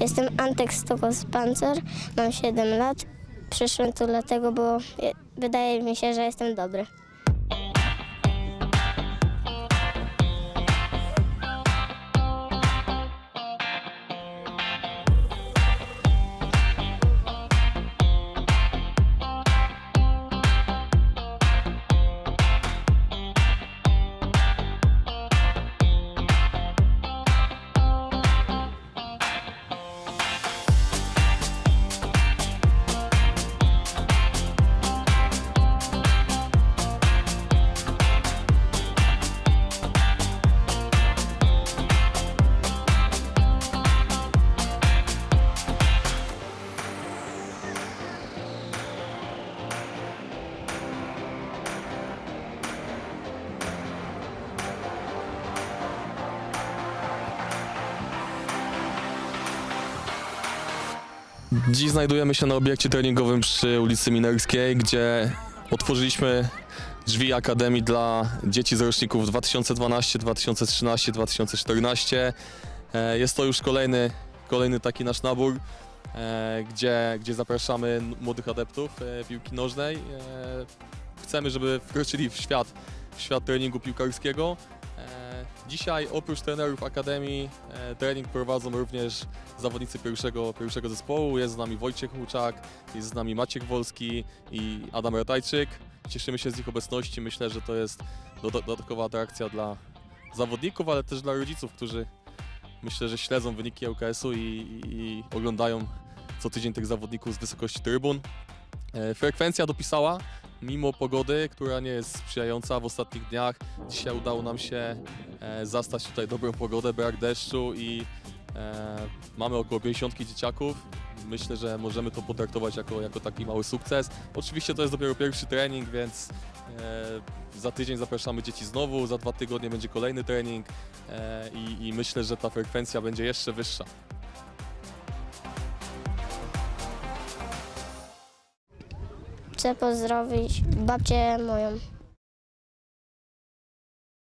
Jestem Antek Stokos Pancer, mam 7 lat. Przyszłem tu dlatego, bo je- wydaje mi się, że jestem dobry. Dziś znajdujemy się na obiekcie treningowym przy ulicy Minerskiej, gdzie otworzyliśmy drzwi Akademii dla dzieci z roczników 2012, 2013, 2014. E, Jest to już kolejny, kolejny taki nasz nabór, e, gdzie, gdzie zapraszamy młodych adeptów e, piłki nożnej. E, Chcemy, żeby wkroczyli w świat, w świat treningu piłkarskiego. Dzisiaj oprócz trenerów Akademii e, trening prowadzą również zawodnicy pierwszego, pierwszego zespołu. Jest z nami Wojciech Łuczak, jest z nami Maciek Wolski i Adam Ratajczyk. Cieszymy się z ich obecności. Myślę, że to jest doda- dodatkowa atrakcja dla zawodników, ale też dla rodziców, którzy myślę, że śledzą wyniki ŁKS-u i, i, i oglądają co tydzień tych zawodników z wysokości trybun. E, Frekwencja dopisała, mimo pogody, która nie jest sprzyjająca w ostatnich dniach. Dzisiaj udało nam się zastać tutaj dobrą pogodę, brak deszczu i e, mamy około 50 dzieciaków. Myślę, że możemy to potraktować jako, jako taki mały sukces. Oczywiście to jest dopiero pierwszy trening, więc e, za tydzień zapraszamy dzieci znowu, za dwa tygodnie będzie kolejny trening e, i, i myślę, że ta frekwencja będzie jeszcze wyższa. Chcę pozdrowić babcię moją.